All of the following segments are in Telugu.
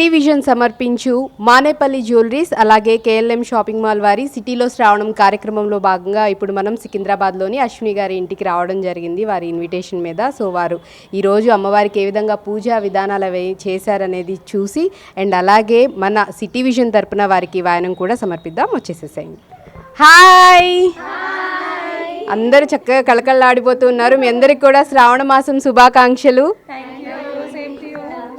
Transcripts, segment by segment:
సిటీ విజన్ సమర్పించు మానేపల్లి జ్యువెలరీస్ అలాగే కేఎల్ఎం షాపింగ్ మాల్ వారి సిటీలో శ్రావణం కార్యక్రమంలో భాగంగా ఇప్పుడు మనం సికింద్రాబాద్లోని అశ్విని గారి ఇంటికి రావడం జరిగింది వారి ఇన్విటేషన్ మీద. సో వారు ఈరోజు అమ్మవారికి ఏ విధంగా పూజా విధానాలు అవి చేశారనేది చూసి అండ్ అలాగే మన సిటీ విజన్ తరపున వారికి వాయనం కూడా సమర్పిద్దాం. వచ్చేసేసేయండి. హాయ్! అందరూ చక్కగా కళకళలాడిపోతున్నారు మీ అందరికి కూడా శ్రావణ మాసం శుభాకాంక్షలు.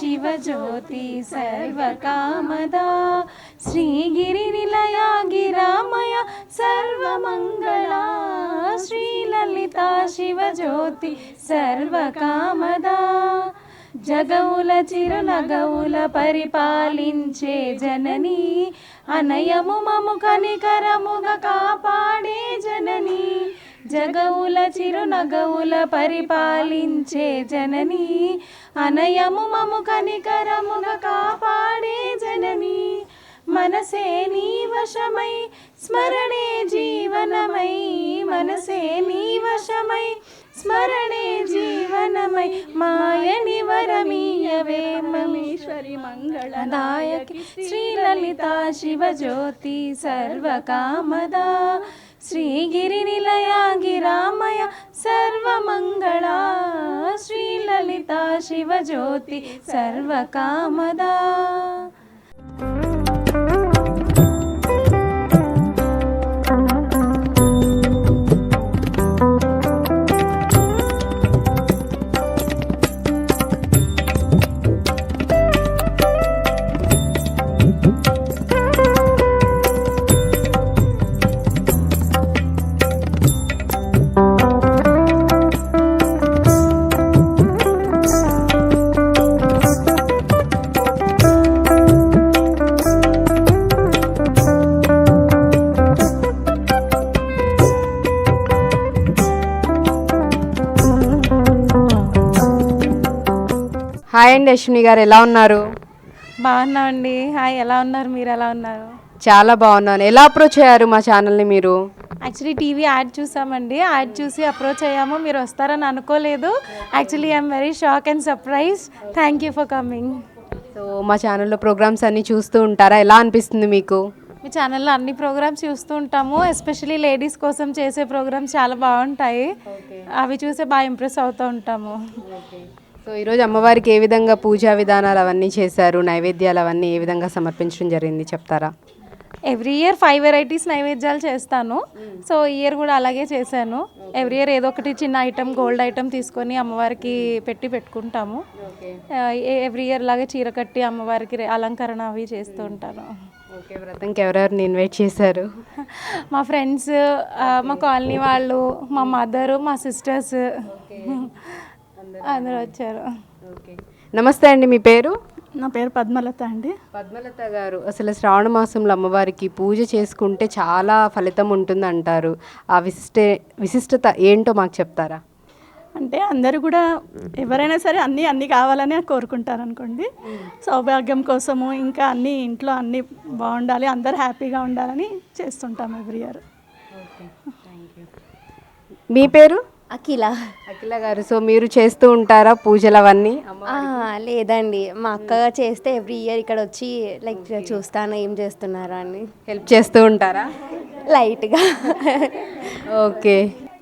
शिवज्योति सर्वकामदा। श्रीगिरिनिलया गिरामया सर्वमङ्गला। श्रीललिता शिवज्योति सर्वकामदा। జగవుల చిరునగవుల పరిపాలించే జనని అనయము మము కనికరముగా కాపాడే జనని జగవుల చిరునగవుల పరిపాలించే జనని అనయము మము కనికరముగా కాపాడే జనని. మనసే నీ వశమై స్మరణే జీవనమై మనసే నీ వశమై స్మరణే జీవనమై మాయని వరమీయవే మమేశ్వరి మంగళదాయకి శ్రీలలితా శివజ్యోతి సర్వకామదా శ్రీగిరి నిలయా గిరామయ సర్వమంగళా శ్రీలలితా శివజ్యోతి హాయ్ అండి అశ్విని గారు ఎలా ఉన్నారు? బాగున్నామండి హాయ్ ఎలా ఉన్నారు? మీరు ఎలా ఉన్నారు? చాలా బాగున్నాను. ఎలా అప్రోచ్ అయ్యారు మా ఛానల్ని మీరు? యాక్చువల్లీ టీవీ యాడ్ చూసామండి. యాడ్ చూసి అప్రోచ్ అయ్యాము. మీరు వస్తారని అనుకోలేదు. Actually I'm very shock and surprise. Thank you for coming. So మా ఛానల్లో ప్రోగ్రామ్స్ అన్నీ చూస్తూ ఉంటారా? ఎలా అనిపిస్తుంది మీకు? మీ ఛానల్లో అన్ని ప్రోగ్రామ్స్ చూస్తూ ఉంటాము. ఎస్పెషలీ లేడీస్ కోసం చేసే ప్రోగ్రామ్స్ చాలా బాగుంటాయి. అవి చూసే బాగా ఇంప్రెస్ అవుతూ ఉంటాము. సో ఈరోజు అమ్మవారికి ఏ విధంగా పూజా విధానాలు అవన్నీ చేశారు నైవేద్యాలు అవన్నీ ఏ విధంగా సమర్పించడం జరిగింది చెప్తారా? ఎవ్రీ ఇయర్ ఫైవ్ వెరైటీస్ నైవేద్యాలు చేస్తాను. సో ఈ ఇయర్ కూడా అలాగే చేశాను. ఎవ్రీ ఇయర్ ఏదో ఒకటి చిన్న ఐటమ్ గోల్డ్ ఐటమ్ తీసుకొని అమ్మవారికి పెట్టి పెట్టుకుంటాము. ఎవ్రీ ఇయర్ లాగే చీర కట్టి అమ్మవారికి అలంకరణ అవి చేస్తూ ఉంటాను. ఓకే వ్రతంకి ఎవరెవరిని ఇన్వైట్ చేశారు? మా ఫ్రెండ్స్ మా కాలనీ వాళ్ళు మా మదరు మా సిస్టర్స్ అందరూ వచ్చారు. ఓకే. నమస్తే అండి మీ పేరు? నా పేరు పద్మలత అండి. పద్మలత గారు అసలు శ్రావణ మాసంలో అమ్మవారికి పూజ చేసుకుంటే చాలా ఫలితం ఉంటుంది అంటారు ఆ విశిష్ట విశిష్టత ఏంటో మాకు చెప్తారా? అంటే అందరూ కూడా ఎవరైనా సరే అన్నీ అన్నీ కావాలని కోరుకుంటారు అనుకోండి. సౌభాగ్యం కోసము ఇంకా అన్నీ ఇంట్లో అన్నీ బాగుండాలి అందరు హ్యాపీగా ఉండాలని చేస్తుంటాం ఎవ్రీ ఇయర్. మీ పేరు? అఖిల. అఖిల గారు సో మీరు చేస్తూ ఉంటారా పూజలు అవన్నీ? అమ్మ ఆ, లేదండి. మా అక్క చేస్తే ఎవ్రీ ఇయర్ ఇక్కడ వచ్చి లైక్ చూస్తాను ఏం చేస్తున్నారా అని. హెల్ప్ చేస్తూ ఉంటారా? లైట్గా. ఓకే.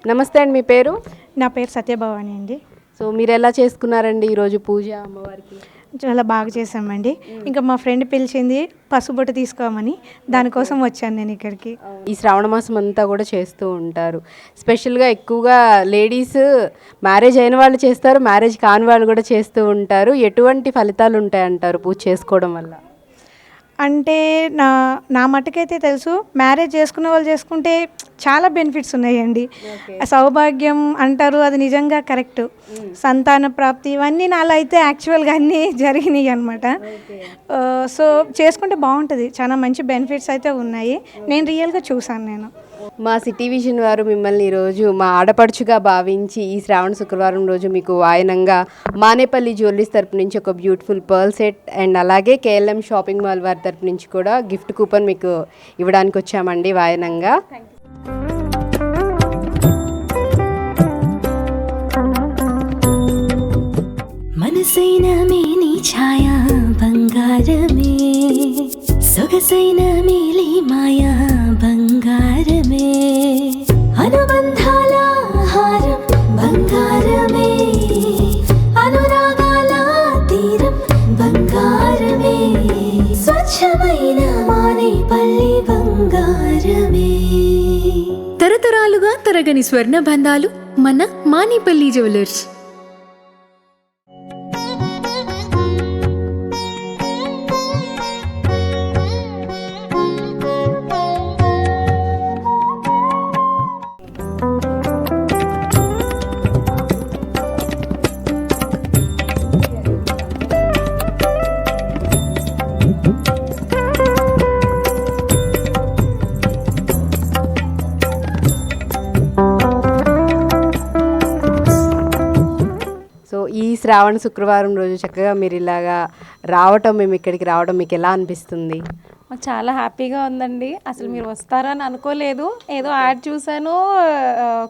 నమస్తే అండి మీ పేరు? నా పేరు సత్యభవాని అండి. సో మీరు ఎలా చేసుకున్నారండి ఈరోజు పూజ అమ్మవారికి? చాలా బాగా చేసామండి ఇంకా మా ఫ్రెండ్ పిలిచింది పసుబొట్టు తీసుకోమని దానికోసం వచ్చాను నేను ఇక్కడికి. ఈ శ్రావణ మాసం అంతా కూడా చేస్తూ ఉంటారు. స్పెషల్గా ఎక్కువగా లేడీస్ మ్యారేజ్ అయిన వాళ్ళు చేస్తారు మ్యారేజ్ కాని వాళ్ళు కూడా చేస్తూ ఉంటారు. ఎటువంటి ఫలితాలు ఉంటాయంటారు పూజ చేసుకోవడం వల్ల? అంటే నా నా మటుకైతే తెలుసు మ్యారేజ్ చేసుకున్న వాళ్ళు చేసుకుంటే చాలా బెనిఫిట్స్ ఉన్నాయండి. సౌభాగ్యం అంటారు అది నిజంగా కరెక్ట్ సంతాన ప్రాప్తి ఇవన్నీ నాలో అయితే యాక్చువల్గా అన్నీ జరిగినాయి అనమాట సో చేసుకుంటే బాగుంటుంది. చాలా మంచి బెనిఫిట్స్ అయితే ఉన్నాయి. నేను రియల్గా చూసాను నేను. మా సిటీ విజన్ వారు మిమ్మల్ని ఈరోజు మా ఆడపడుచుగా భావించి ఈ శ్రావణ శుక్రవారం రోజు మీకు వాయనంగా మానేపల్లి జ్యువెలరీస్ తరపు నుంచి ఒక బ్యూటిఫుల్ పర్ల్ సెట్ అండ్ అలాగే కేఎల్ఎం షాపింగ్ మాల్ వారి తరపు నుంచి కూడా గిఫ్ట్ కూపన్ మీకు ఇవ్వడానికి వచ్చామండి వాయనంగా. మనసైన నీ ఛాయా బంగారమే. సొగసైన మీలి మాయా బంగారమే. అనుబంధాల హారం బంగారమే. అనురాగాల తీరం బంగారమే. స్వచ్ఛమైన మానే పల్లి బంగారమే. తరతరాలుగా తరగని స్వర్ణ బంధాలు మన మానేపల్లి జ్యువెలర్స్. శ్రావణ శుక్రవారం రోజు చక్కగా మీరు ఇలాగా రావటం మేము ఇక్కడికి రావడం మీకు ఎలా అనిపిస్తుంది? చాలా హ్యాపీగా ఉందండి. అసలు మీరు వస్తారని అనుకోలేదు. ఏదో యాడ్ చూసాను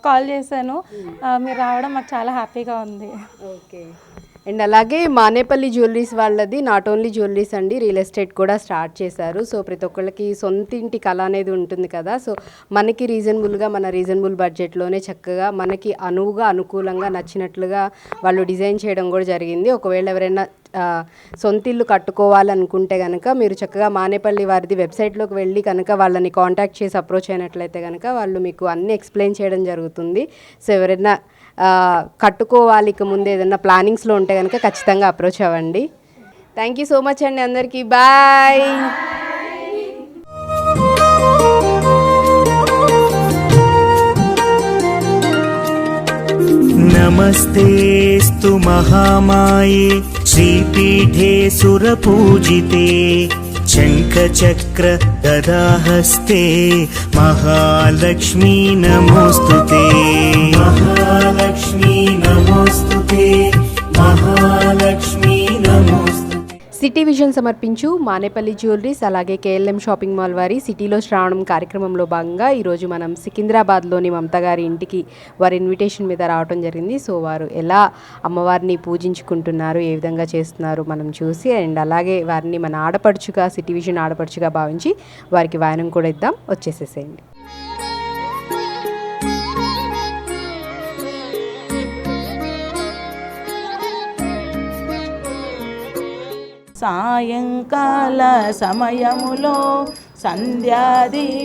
కాల్ చేశాను. మీరు రావడం మాకు చాలా హ్యాపీగా ఉంది. ఓకే. అండ్ అలాగే మానేపల్లి జ్యువెలరీస్ వాళ్ళది నాట్ ఓన్లీ జ్యువెలరీస్ అండి రియల్ ఎస్టేట్ కూడా స్టార్ట్ చేశారు. సో ప్రతి ఒక్కళ్ళకి సొంత ఇంటి కళ అనేది ఉంటుంది కదా. సో మనకి రీజనబుల్గా మన రీజనబుల్ బడ్జెట్లోనే చక్కగా మనకి అనువుగా అనుకూలంగా నచ్చినట్లుగా వాళ్ళు డిజైన్ చేయడం కూడా జరిగింది. ఒకవేళ ఎవరైనా సొంత ఇల్లు కట్టుకోవాలనుకుంటే కనుక మీరు చక్కగా మానేపల్లి వారిది వెబ్సైట్లోకి వెళ్ళి కనుక వాళ్ళని కాంటాక్ట్ చేసి అప్రోచ్ అయినట్లయితే కనుక వాళ్ళు మీకు అన్ని ఎక్స్ప్లెయిన్ చేయడం జరుగుతుంది. సో ఎవరైనా కట్టుకోవాలి ఇక ముందు ఏదైనా ప్లానింగ్స్లో ఉంటే కనుక ఖచ్చితంగా అప్రోచ్ అవ్వండి థ్యాంక్ యూ సో మచ్ అండి అందరికీ బాయ్ नमस्तेऽस्तु महामाये श्रीपीठे सुरपूजिते शङ्खचक्र गदाहस्ते महालक्ष्मी नमोऽस्तु ते महालक्ष्मी नमोऽस्तु ते महालक्ष्मी नमोऽस्तु ते సిటీ విజన్ సమర్పించు మానేపల్లి జ్యువెలరీస్ అలాగే కేఎల్ఎం షాపింగ్ మాల్ వారి సిటీలో శ్రావణం కార్యక్రమంలో భాగంగా ఈరోజు మనం సికింద్రాబాద్లోని మమత గారి ఇంటికి వారి ఇన్విటేషన్ మీద రావడం జరిగింది. సో వారు ఎలా అమ్మవారిని పూజించుకుంటున్నారు ఏ విధంగా చేస్తున్నారు మనం చూసి అండ్ అలాగే వారిని మన ఆడపడుచుగా సిటీ విజన్ ఆడపడుచుగా భావించి వారికి వాయనం కూడా ఇద్దాం. వచ్చేసేసేయండి. సాయంకాల సమయములో సంధ్యాదీపనరాధనలో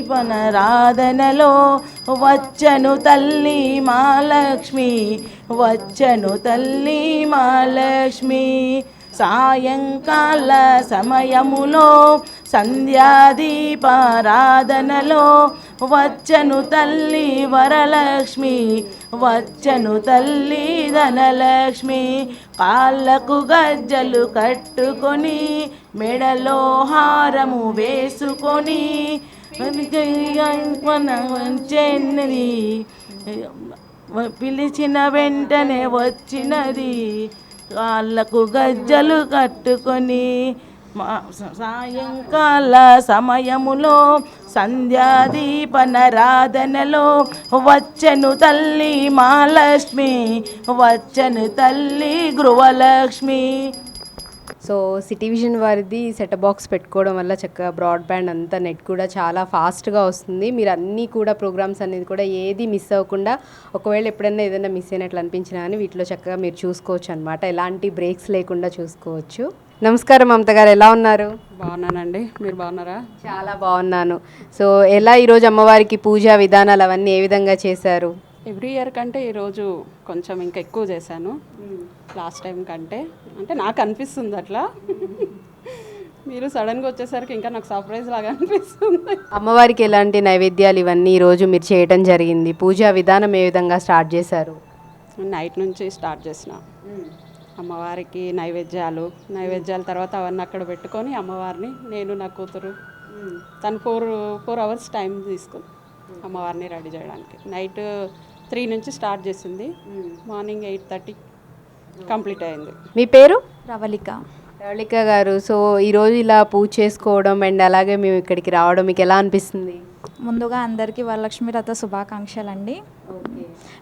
వచ్చను తల్లి మాలక్ష్మి వచ్చను తల్లి మాలక్ష్మి సాయంకాల సమయములో సంధ్యాదీపారాధనలో వచ్చను తల్లి వరలక్ష్మి వచ్చను తల్లి ధనలక్ష్మి. కాళ్ళకు గజ్జలు కట్టుకొని మెడలో హారము వేసుకొని చెన్నది పిలిచిన వెంటనే వచ్చినది. కాళ్ళకు గజ్జలు కట్టుకొని సాయంకాల సమయములో సంధ్యాదీపనరాధనలో వచ్చను తల్లి మహాలక్ష్మి వచ్చను తల్లి గృహలక్ష్మి. సో సిటీ విజన్ వారిది సెటప్ బాక్స్ పెట్టుకోవడం వల్ల చక్కగా బ్రాడ్బ్యాండ్ అంతా నెట్ కూడా చాలా ఫాస్ట్గా వస్తుంది. మీరు అన్నీ కూడా ప్రోగ్రామ్స్ అనేది కూడా ఏది మిస్ అవ్వకుండా ఒకవేళ ఎప్పుడైనా ఏదైనా మిస్ అయినట్లు అనిపించినా కానీ వీటిలో చక్కగా మీరు చూసుకోవచ్చు అనమాట ఎలాంటి బ్రేక్స్ లేకుండా చూసుకోవచ్చు. నమస్కారం మమత గారు. ఎలా ఉన్నారు? బాగున్నానండి. మీరు బాగున్నారా? చాలా బాగున్నాను. సో ఎలా ఈరోజు అమ్మవారికి పూజా విధానాలు అవన్నీ ఏ విధంగా చేశారు? ఎవ్రీ ఇయర్ కంటే ఈరోజు కొంచెం ఇంకా ఎక్కువ చేశాను. లాస్ట్ టైం కంటే. అంటే నాకు అనిపిస్తుంది అట్లా. మీరు సడన్గా వచ్చేసరికి ఇంకా నాకు సర్ప్రైజ్ లాగా అనిపిస్తుంది. అమ్మవారికి ఎలాంటి నైవేద్యాలు ఇవన్నీ ఈరోజు మీరు చేయటం జరిగింది? పూజా విధానం ఏ విధంగా స్టార్ట్ చేశారు? నైట్ నుంచి స్టార్ట్ చేసిన. అమ్మవారికి నైవేద్యాలు నైవేద్యాల తర్వాత అవన్నీ అక్కడ పెట్టుకొని అమ్మవారిని నేను నా కూతురు తను ఫోర్ ఫోర్ అవర్స్ టైం తీసుకుంది అమ్మవారిని రెడీ చేయడానికి. నైట్ త్రీ నుంచి స్టార్ట్ చేసింది. మార్నింగ్ ఎయిట్ థర్టీ కంప్లీట్ అయింది. మీ పేరు? ప్రవళిక రవళిక గారు సో ఈరోజు ఇలా పూజ చేసుకోవడం అండ్ అలాగే మేము ఇక్కడికి రావడం మీకు ఎలా అనిపిస్తుంది? ముందుగా అందరికీ వరలక్ష్మి రథ శుభాకాంక్షలు అండి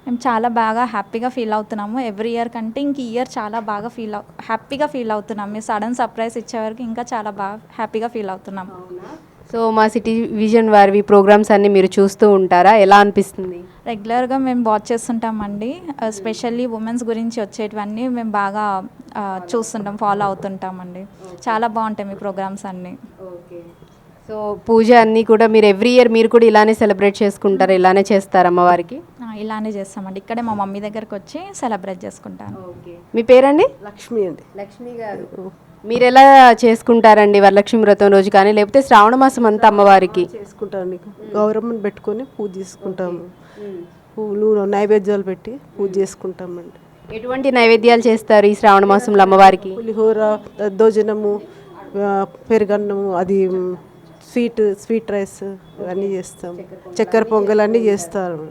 మేము చాలా బాగా హ్యాపీగా ఫీల్ అవుతున్నాము. ఎవ్రీ ఇయర్ కంటే ఇంక ఈ ఇయర్ చాలా బాగా ఫీల్ అవు హ్యాపీగా ఫీల్ అవుతున్నాం. మీరు సడన్ సర్ప్రైజ్ ఇచ్చే వరకు ఇంకా చాలా బాగా హ్యాపీగా ఫీల్ అవుతున్నాం. సో మా సిటీ విజన్ వారివి ప్రోగ్రామ్స్ అన్ని మీరు చూస్తూ ఉంటారా? ఎలా అనిపిస్తుంది? రెగ్యులర్గా మేము వాచ్ చేస్తుంటామండి. స్పెషల్లీ ఉమెన్స్ గురించి వచ్చేటివన్నీ మేము బాగా చూస్తుంటాం ఫాలో అవుతుంటామండి. చాలా బాగుంటాయి మీ ప్రోగ్రామ్స్ అన్నీ. ఓకే. సో పూజ అన్నీ కూడా మీరు ఎవ్రీ ఇయర్ మీరు కూడా ఇలానే సెలబ్రేట్ చేసుకుంటారు? ఇలానే చేస్తారు అమ్మవారికి? ఆ, ఇలానే చేస్తామండి. ఇక్కడే మా మమ్మీ దగ్గరకు వచ్చి సెలబ్రేట్ చేసుకుంటాను. ఓకే. మీ పేరండి? లక్ష్మి అండి. లక్ష్మి గారు. మీరు ఎలా చేసుకుంటారండి వరలక్ష్మి వ్రతం రోజు? కానీ లేకపోతే శ్రావణ మాసం అంతా అమ్మవారికి? చేసుకుంటాను నీకు గౌరమ్మని పెట్టుకొని పూజ చేసుకుంటాము. పూలు నైవేద్యాలు పెట్టి పూజ చేసుకుంటామండి. ఎటువంటి నైవేద్యాలు చేస్తారు ఈ శ్రావణ మాసంలో అమ్మవారికి? పులిహోర దద్దోజనము పెరుగన్నము అది స్వీట్ స్వీట్ రైస్ ఇవన్నీ చేస్తాం. చక్కెర పొంగల్ అన్నీ చేస్తారు.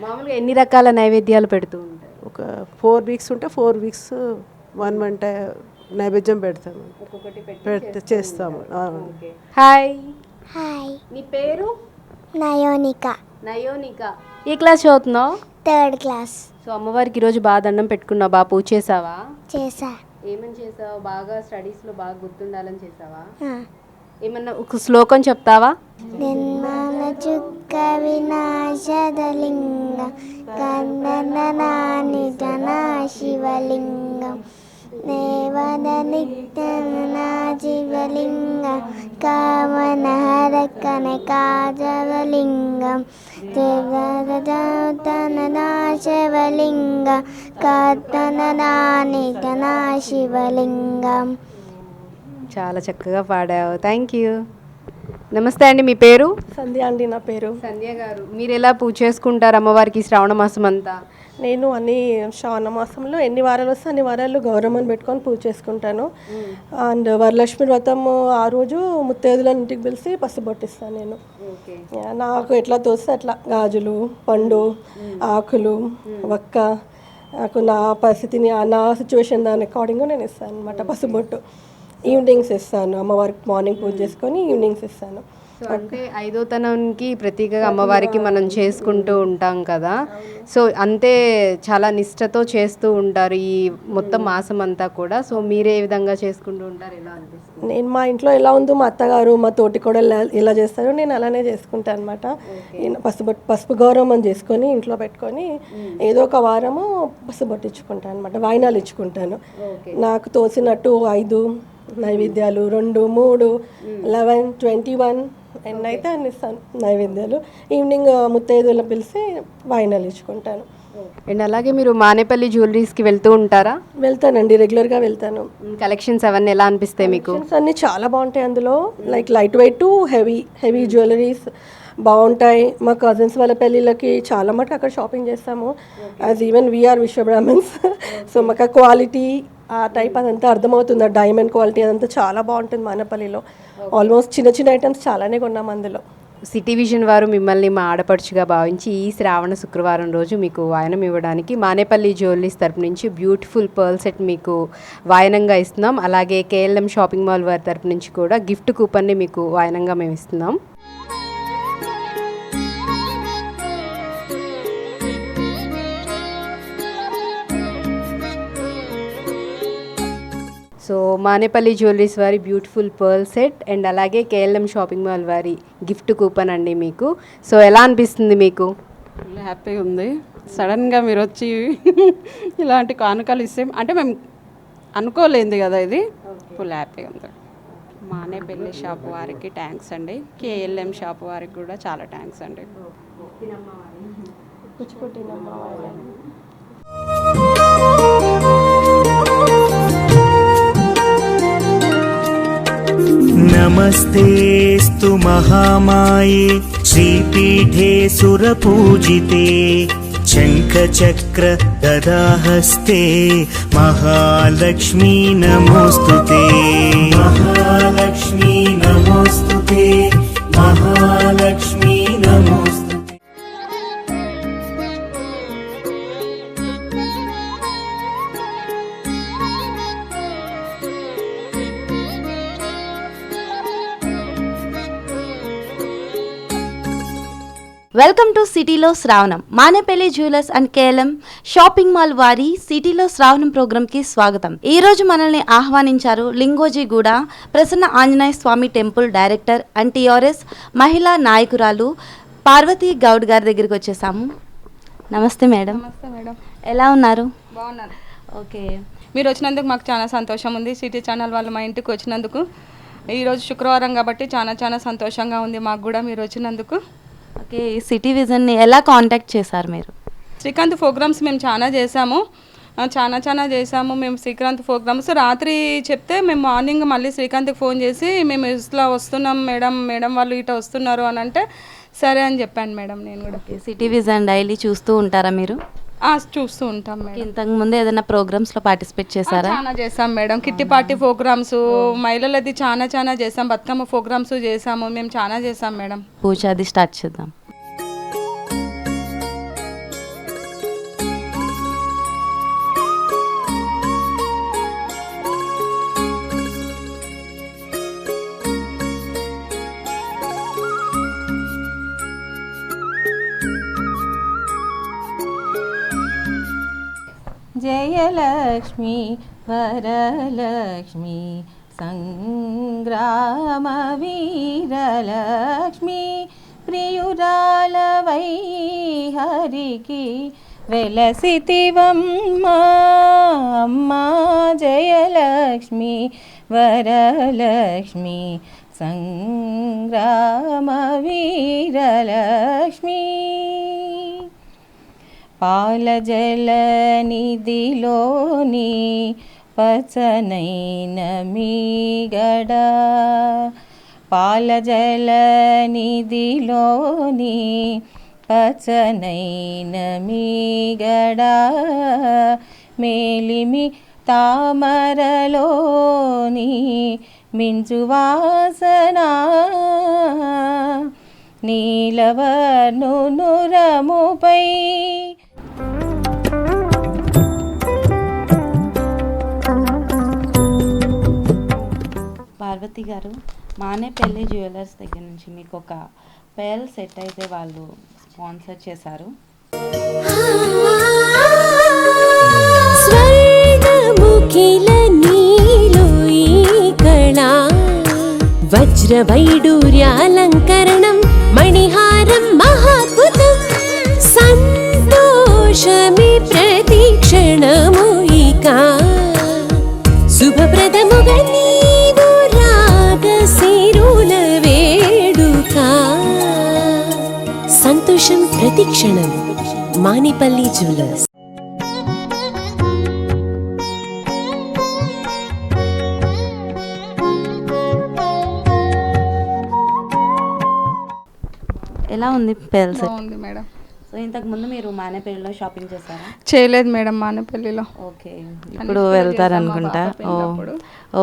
మామూలుగా ఎన్ని రకాల నైవేద్యాలు పెడుతూ ఉంటారు? ఒక ఫోర్ వీక్స్ ఉంటే ఫోర్ వీక్స్ వన్ మంత్ నైవేద్యం పెడతాము. పెడితే చేస్తాము. హాయ్ హాయ్ నీ పేరు? నయోనిక. నయోనిక. ఏ క్లాస్ చదువుతున్నావు? థర్డ్ క్లాస్ సో అమ్మవారికి ఈరోజు బాగా దండం పెట్టుకున్నావు. బాగా పూజ చేసావా? చేసా. ఏమని చేసావు? బాగా స్టడీస్లో బాగా గుర్తుండాలని చేసావా. ఏమన్నా ఒక శ్లోకం చెప్తావా? నిర్మాణ చుక్క వినాశదలింగం కందనాని జనా శివలింగం. దేవద నిత్యనా శివలింగం కామనహర కనకాజవలింగం. దేవదనా శివలింగం కర్తనదాని జనా శివలింగం. చాలా చక్కగా పాడావు. థ్యాంక్ యూ నమస్తే అండి మీ పేరు? సంధ్య అండి నా పేరు. సంధ్య గారు. మీరు ఎలా పూజ చేసుకుంటారు అమ్మవారికి శ్రావణ మాసం అంతా? నేను అన్ని శ్రావణ మాసంలో ఎన్ని వారాలు వస్తే అన్ని వారాలు గౌరమ్మని పెట్టుకొని పూజ చేసుకుంటాను. అండ్ వరలక్ష్మి వ్రతం ఆ రోజు ముత్తైదులను ఇంటికి పిలిచి పసుబొట్టిస్తాను నేను. నాకు ఎట్లా తోస్తే అట్లా. గాజులు పండు ఆకులు వక్క నాకు నా పరిస్థితిని నా సిచ్యువేషన్ దాని అకార్డింగ్ నేను ఇస్తాను అనమాట పసుబొట్టు ఈవినింగ్స్ ఇస్తాను. అమ్మవారికి మార్నింగ్ పూజ చేసుకొని ఈవినింగ్స్ ఇస్తాను. సో అంటే ఐదో తనంకి ప్రతీకగా అమ్మవారికి మనం చేసుకుంటూ ఉంటాం కదా. సో అంతే చాలా నిష్టతో చేస్తూ ఉంటారు ఈ మొత్తం మాసం అంతా కూడా. సో మీరే ఏ విధంగా చేసుకుంటూ ఉంటారు? ఎలా అనిపిస్తుంది? నేను మా ఇంట్లో ఎలా ఉందో మా అత్తగారు మా తోటి కూడా ఎలా చేస్తారో నేను అలానే చేసుకుంటాను అనమాట పసుపు పసుపు గౌరవం చేసుకొని ఇంట్లో పెట్టుకొని ఏదో ఒక వారము పసుపు పట్టించుకుంటాను అనమాట వాయినాలు ఇచ్చుకుంటాను. నాకు తోసినట్టు ఐదు నైవేద్యాలు రెండు మూడు లెవెన్ ట్వంటీ వన్ ఎన్ని అయితే అన్ని నైవేద్యాలు. ఈవినింగ్ ముత్తైదులు పిలిచి వాయినాలు ఇచ్చుకుంటాను అండ్ అలాగే మీరు మానేపల్లి జ్యువెలరీస్కి వెళ్తూ ఉంటారా? వెళ్తానండి రెగ్యులర్గా వెళ్తాను. కలెక్షన్స్ అవన్నీ ఎలా అనిపిస్తాయి మీకు? అన్ని చాలా బాగుంటాయి అందులో. Like light weight to heavy heavy jewelleries బాగుంటాయి. మా కజిన్స్ వాళ్ళ పెళ్ళిళ్ళకి చాలా మటుకు అక్కడ షాపింగ్ చేస్తాము. As even we're Vishwabrahmins. So మాకు క్వాలిటీ ఆ టైప్ అదంతా అర్థమవుతుంది. ఆ డైమండ్ క్వాలిటీ అదంతా చాలా బాగుంటుంది మానపల్లిలో. ఆల్మోస్ట్ చిన్న చిన్న ఐటమ్స్ చాలానే కొన్నాం అందులో. సిటీ విజన్ వారు మిమ్మల్ని మా ఆడపడుచుగా భావించి ఈ శ్రావణ శుక్రవారం రోజు మీకు వాయనం ఇవ్వడానికి మానేపల్లి జ్యువెలరీస్ తరపు నుంచి బ్యూటిఫుల్ పర్ల్ సెట్ మీకు వాయనంగా ఇస్తున్నాం. అలాగే కేఎల్ఎం షాపింగ్ మాల్ వారి తరపు నుంచి కూడా గిఫ్ట్ కూపన్ని మీకు వాయనంగా మేము ఇస్తున్నాం. సో మానేపల్లి జ్యువెలరీస్ వారి బ్యూటిఫుల్ పర్ల్ సెట్ అండ్ అలాగే కేఎల్ఎం షాపింగ్ మాల్ వారి గిఫ్ట్ కూపన్ అండి మీకు. సో ఎలా అనిపిస్తుంది మీకు? ఫుల్ హ్యాపీగా ఉంది. సడన్గా మీరు వచ్చి ఇలాంటి కానుకలు ఇస్తే అంటే మేము అనుకోలేదు కదా ఇది. ఫుల్ హ్యాపీగా ఉంది. మానేపల్లి షాప్ వారికి థ్యాంక్స్ అండి. కేఎల్ఎం షాప్ వారికి కూడా చాలా థ్యాంక్స్ అండి. नमस्तेऽस्तु महामाये श्रीपीठे सुरपूजिते शङ्खचक्र गदाहस्ते महालक्ष्मी नमोऽस्तु ते महालक्ष्मी नमोऽस्तु ते महालक्ष्मी नमोऽस्तु వెల్కమ్ టు సిటీలో శ్రావణం. Manepalli jewellers and KLM shopping mall వారి సిటీలో శ్రావణం ప్రోగ్రామ్కి స్వాగతం. ఈ రోజు మనల్ని ఆహ్వానించారు Lingojiguda Prasanna Anjaneya Swamy temple director and TRS మహిళా నాయకురాలు పార్వతీ గౌడ్ గారి దగ్గరికి వచ్చేసాము. నమస్తే మేడం. నమస్తే మేడం. ఎలా ఉన్నారు? బాగున్నాను ఓకే. మీరు వచ్చినందుకు మాకు చాలా సంతోషం ఉంది. సిటీ ఛానల్ వాళ్ళు మా ఇంటికి వచ్చినందుకు. ఈరోజు శుక్రవారం కాబట్టి చాలా చాలా సంతోషంగా ఉంది మాకు కూడా మీరు వచ్చినందుకు. ఓకే సిటీ విజన్ని ఎలా కాంటాక్ట్ చేశారు మీరు? శ్రీకాంత్ ప్రోగ్రామ్స్ మేము చాలా చేసాము ఆ, చాలా చాలా చేసాము మేము శ్రీకాంత్ ప్రోగ్రామ్స్ రాత్రి చెప్తే మేము మార్నింగ్ మళ్ళీ శ్రీకాంత్కి ఫోన్ చేసి మేము ఇట్లా వస్తున్నాం మేడం మేడం వాళ్ళు ఇట్లా వస్తున్నారు అని అంటే సరే అని చెప్పాను మేడం నేను కూడా. సిటీ విజన్ డైలీ చూస్తూ ఉంటారా మీరు? చూస్తూ ఉంటాం మేడం. ఇంతకు ముందు ఏదైనా ప్రోగ్రామ్స్లో పార్టిసిపేట్ చేశారా? చాలా చేసాం మేడం. కిట్టి పార్టీ ప్రోగ్రామ్స్ మహిళలది చాలా చాలా చేసాం బతుకమ్మ ప్రోగ్రామ్స్ చేసాము మేము చాలా చేసాం మేడం. పూజ అది స్టార్ట్ చేద్దాం. लक्ष्मी वरलक्ष्मी सङ्ग्रामवीरलक्ष्मी प्रियुरालवै हरिके वेलसितिवं माम्मा जयलक्ष्मी वरलक्ष्मी सङ्ग्रामवीरलक्ष्मी పాలజలనిధిలోని పచనైన మీగడ. పాలజలనిధిలోని పచనైన మీగడ. మేలిమి తామరలోని మించువాసనా. నీలవర్ణు పార్వతి గారు మానేపల్లి జ్యువెలర్స్ దగ్గర నుంచి మీకు ఒక పేల్ సెట్ అయితే వాళ్ళు స్పాన్సర్ చేశారు. స్వర్ణముఖిల నీలో వజ్రవైడూర్యాలంకరణం మణిహారం మహాద్భుతం సంతోషం సంతోషం ప్రతిక్షణం మానిపల్లి జ్యువెలర్స్. ఎలా ఉంది పేల్ సెట్ బాగుంది మేడం. సో ఇంతకు ముందు మీరు మానేపల్లిలో షాపింగ్ చేశారా? చేయలేదు మేడం మానేపల్లిలో. ఓకే. ఇప్పుడు వెళ్తారు అనుకుంటా. ఓ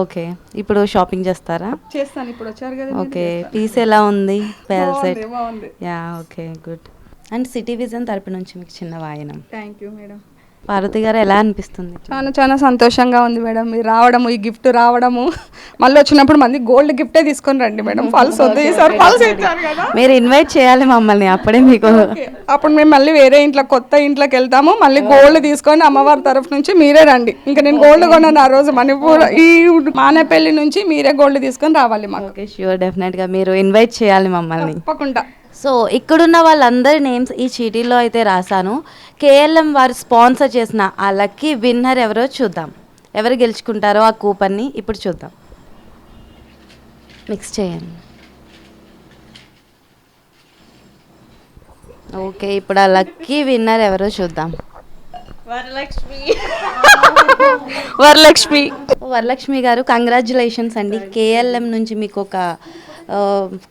ఓకే. ఇప్పుడు షాపింగ్ చేస్తారా? చేస్తాను. ఇప్పుడు వచ్చారు కదా ఓకే. పీస్ ఎలా ఉంది? Pearl set? బాగుంది. Yeah okay. Good. And city vision తరపు నుంచి మీకు చిన్న వాయనం. థ్యాంక్ యూ మేడం పార్వతి గారు ఎలా అనిపిస్తుంది? చాలా చాలా సంతోషంగా ఉంది మేడం మీరు రావడము ఈ గిఫ్ట్ రావడము. మళ్ళీ వచ్చినప్పుడు మంది గోల్డ్ గిఫ్టే తీసుకొని రండి మేడం ఫాల్స్ వద్దు ఈసారి ఫాల్స్ ఇచ్చారు కదా. మీరు ఇన్వైట్ చేయాలి మమ్మల్ని అప్పుడే మీకు అప్పుడు మేము మళ్ళీ వేరే ఇంట్లో కొత్త ఇంట్లోకి వెళ్తాము. మళ్ళీ గోల్డ్ తీసుకొని అమ్మవారి తరఫు నుంచి మీరే రండి. ఇంకా నేను గోల్డ్ కొన్నాను ఆ రోజు మణిపూర్. ఈ మానేపల్లి నుంచి మీరే గోల్డ్ తీసుకొని రావాలి మాకు. ష్యూర్ డెఫినెట్గా మీరు ఇన్వైట్ చేయాలి మమ్మల్ని. తప్పకుండా. సో ఇక్కడున్న వాళ్ళందరి నేమ్స్ ఈ చీటీలో అయితే రాశాను. కేఎల్ఎం వారు స్పాన్సర్ చేసిన ఆ లక్కీ విన్నర్ ఎవరో చూద్దాం. ఎవరు గెలుచుకుంటారో ఆ కూపన్ని ఇప్పుడు చూద్దాం. మిక్స్ చేయండి. ఓకే ఇప్పుడు ఆ లక్కీ విన్నర్ ఎవరో చూద్దాం. వరలక్ష్మి. వరలక్ష్మి. వరలక్ష్మి గారు కంగ్రాచులేషన్స్ అండి. కేఎల్ఎం నుంచి మీకు ఒక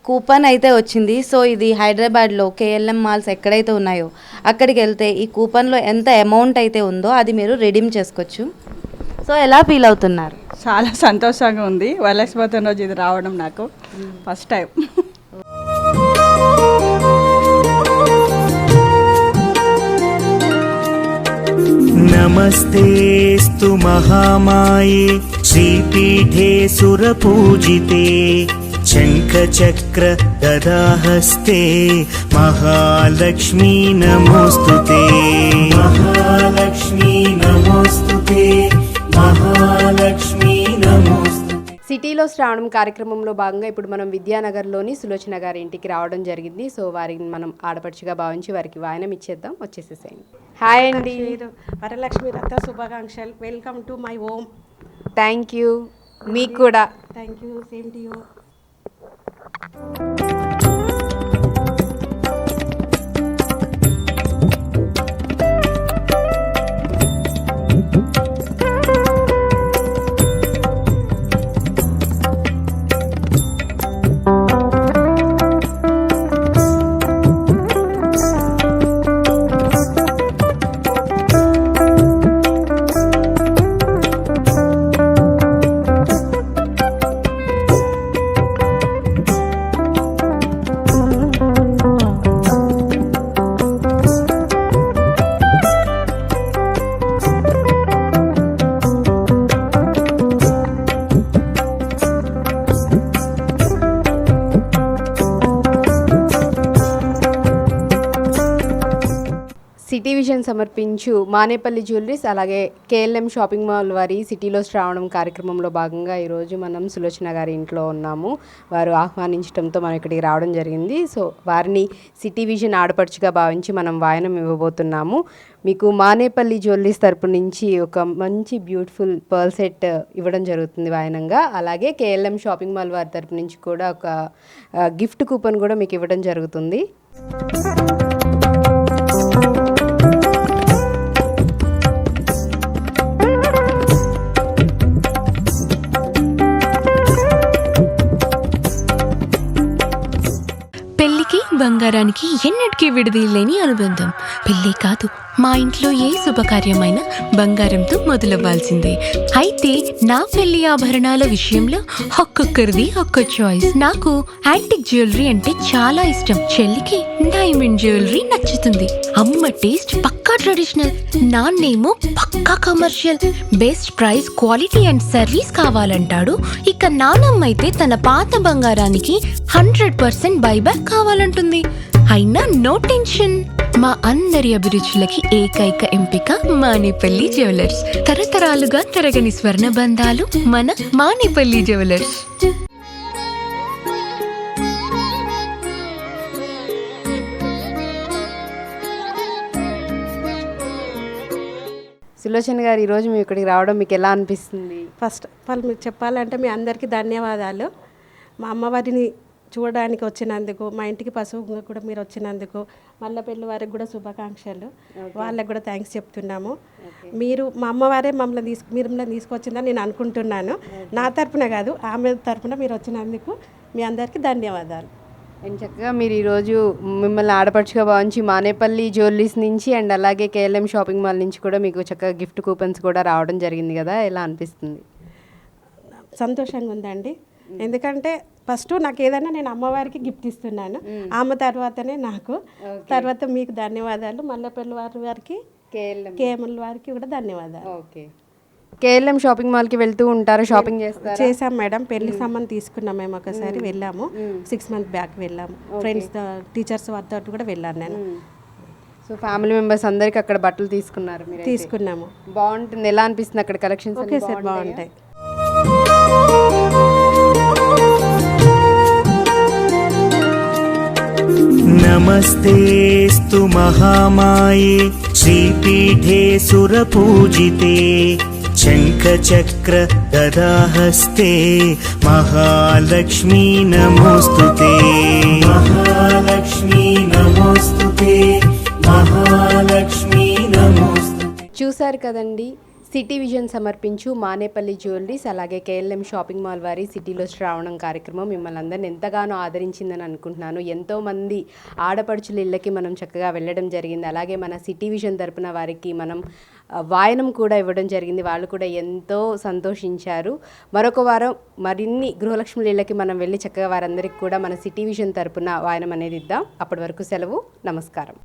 కూపన్ అయితే వచ్చింది సో ఇది హైదరాబాద్లో కేఎల్ఎం మాల్స్ ఎక్కడైతే ఉన్నాయో అక్కడికి వెళ్తే ఈ కూపన్లో ఎంత అమౌంట్ అయితే ఉందో అది మీరు రెడీమ్ చేసుకోవచ్చు సో ఎలా ఫీల్ అవుతున్నారు చాలా సంతోషంగా ఉంది వరలక్ష్మి రోజు ఇది రావడం నాకు ఫస్ట్ టైం नमस्तेऽस्तु महामाये श्रीपीठे सुरपूजिते शङ्खचक्र गदाहस्ते महालक्ष्मी नमोऽस्तु ते महालक्ष्मी नमोऽस्तु ते महालक्ष्मी नमोऽस्तु సిటీలో శ్రావణం కార్యక్రమంలో భాగంగా ఇప్పుడు మనం విద్యానగర్లోని సులోచన గారి ఇంటికి రావడం జరిగింది సో వారిని మనం ఆడపడుచుగా భావించి వారికి వాయనం ఇచ్చేద్దాం వచ్చేసేసేయండి హాయ్ అండి వరలక్ష్మి రథ శుభాకాంక్షలు welcome to my home thank you మీకు కూడా thank you same to you Thank you. City సమర్పించు మానేపల్లి జ్యువెలరీస్ అలాగే కేఎల్ఎం షాపింగ్ మాల్ వారి సిటీలో శ్రావణం కార్యక్రమంలో భాగంగా ఈరోజు మనం సులోచన గారి ఇంట్లో ఉన్నాము. వారు ఆహ్వానించడంతో మనం ఇక్కడికి రావడం జరిగింది. సో వారిని సిటీ విజన్ ఆడపడుచుగా భావించి మనం వాయనం ఇవ్వబోతున్నాము. మీకు మానేపల్లి జ్యువెలరీస్ తరపు నుంచి ఒక మంచి బ్యూటిఫుల్ పర్ల్ సెట్ ఇవ్వడం జరుగుతుంది వాయనంగా. అలాగే కేఎల్ఎం షాపింగ్ మాల్ వారి తరపు నుంచి కూడా ఒక గిఫ్ట్ కూపన్ కూడా మీకు ఇవ్వడం జరుగుతుంది. బంగారానికి ఎన్నటికీ విడదీయలేని అనుబంధం. పెళ్ళి కాదు మా ఇంట్లో ఏ శుభకార్యమైనా బంగారంతో మొదలవ్వాల్సిందే. అయితే నా పెళ్ళి ఆభరణాల విషయంలో ఒక్కొక్కరిది ఒక్క చాయిస్ నాకు యాంటిక్ జ్యువెలరీ అంటే చాలా ఇష్టం. చెల్లికి డైమండ్ జ్యువెలరీ నచ్చుతుంది. అమ్మ టేస్ట్ పక్క ట్రెడిషనల్ నాన్నేమో పక్కా commercial best price quality and service కావాలంటాడు. ఇక నానమ్మ అయితే తన పాత బంగారానికి హండ్రెడ్ పర్సెంట్ బైబ్యాక్ కావాలంటుంది. అయినా నో టెన్షన్ మా అందరి అభిరుచులకి ఏకైక ఎంపిక మానేపల్లి జ్యువెలర్స్. తరతరాలుగా తరగని స్వర్ణ బంధాలు మన మానేపల్లి జ్యువెలర్స్. సులోచన గారు ఈరోజు మీ ఇక్కడికి రావడం మీకు ఎలా అనిపిస్తుంది? ఫస్ట్ ఆఫ్ ఆల్ మీరు చెప్పాలంటే మీ అందరికీ ధన్యవాదాలు. మా అమ్మవారిని చూడడానికి వచ్చినందుకు మా ఇంటికి పశువు కూడా మీరు వచ్చినందుకు మల్ల పెళ్ళి వారికి కూడా శుభాకాంక్షలు. వాళ్ళకి కూడా థ్యాంక్స్ చెప్తున్నాము. మీరు మా అమ్మవారే మమ్మల్ని తీసుకు మీరు మిమ్మల్ని తీసుకొచ్చిందని నేను అనుకుంటున్నాను. నా తరపున కాదు ఆమె తరపున మీరు వచ్చినందుకు మీ అందరికీ ధన్యవాదాలు. అండ్ చక్కగా మీరు ఈరోజు మిమ్మల్ని ఆడపడుచుగా భావించి మానేపల్లి జ్యువెలరీస్ నుంచి అండ్ అలాగే కేఎల్ఎం షాపింగ్ మాల్ నుంచి కూడా మీకు చక్కగా గిఫ్ట్ కూపన్స్ కూడా రావడం జరిగింది కదా ఎలా అనిపిస్తుంది? సంతోషంగా ఉందండి. ఎందుకంటే ఫస్ట్ నాకు ఏదైనా నేను అమ్మవారికి గిఫ్ట్ ఇస్తున్నాను. ఆమె తర్వాతనే నాకు. తర్వాత మీకు ధన్యవాదాలు. మల్లపల్లి వారి వారికి కేఎంఎల్ వారికి కూడా ధన్యవాదాలు. ఓకే. కేఎల్ఎం షాపింగ్ మాల్కి వెళ్తూ ఉంటారు? షాపింగ్ చేస్తారు? చేసాం మేడం. పెళ్ళి సామాన్ తీసుకున్నాం మేము ఒకసారి వెళ్ళాము. సిక్స్ మంత్ బ్యాక్ వెళ్ళాము ఫ్రెండ్స్ టీచర్స్ వారితో కూడా వెళ్ళాను నేను. సో ఫ్యామిలీ మెంబర్స్ అందరికి అక్కడ బట్టలు తీసుకున్నారు తీసుకున్నాము. బాగుంటుంది. ఎలా అనిపిస్తుంది అక్కడ కలెక్షన్స్ ఓకే సార్ బాగుంటాయి. నమస్తే మహామాయే శ్రీపీఠే సురపూజితే शङ्खचक्र गदाहस्ते महालक्ष्मी नमोऽस्तु ते महालक्ष्मी नमोऽस्तु ते महालक्ष्मी नमोऽस्तु చూశారు కదండి సిటీ విజన్ సమర్పించు మానేపల్లి జ్యువెలరీస్ అలాగే కేఎల్ఎం షాపింగ్ మాల్ వారి సిటీలో శ్రావణం కార్యక్రమం మిమ్మల్ని అందరిని ఎంతగానో ఆదరించిందని అనుకుంటున్నాను. ఎంతోమంది ఆడపడుచుల ఇళ్ళకి మనం చక్కగా వెళ్ళడం జరిగింది. అలాగే మన సిటీ విజన్ తరపున వారికి మనం వాయనం కూడా ఇవ్వడం జరిగింది. వాళ్ళు కూడా ఎంతో సంతోషించారు. మరొక వారం మరిన్ని గృహలక్ష్ముల ఇళ్ళకి మనం వెళ్ళి చక్కగా వారందరికీ కూడా మన సిటీ విజన్ తరపున వాయనం అనేది ఇద్దాం. అప్పటి వరకు సెలవు. నమస్కారం.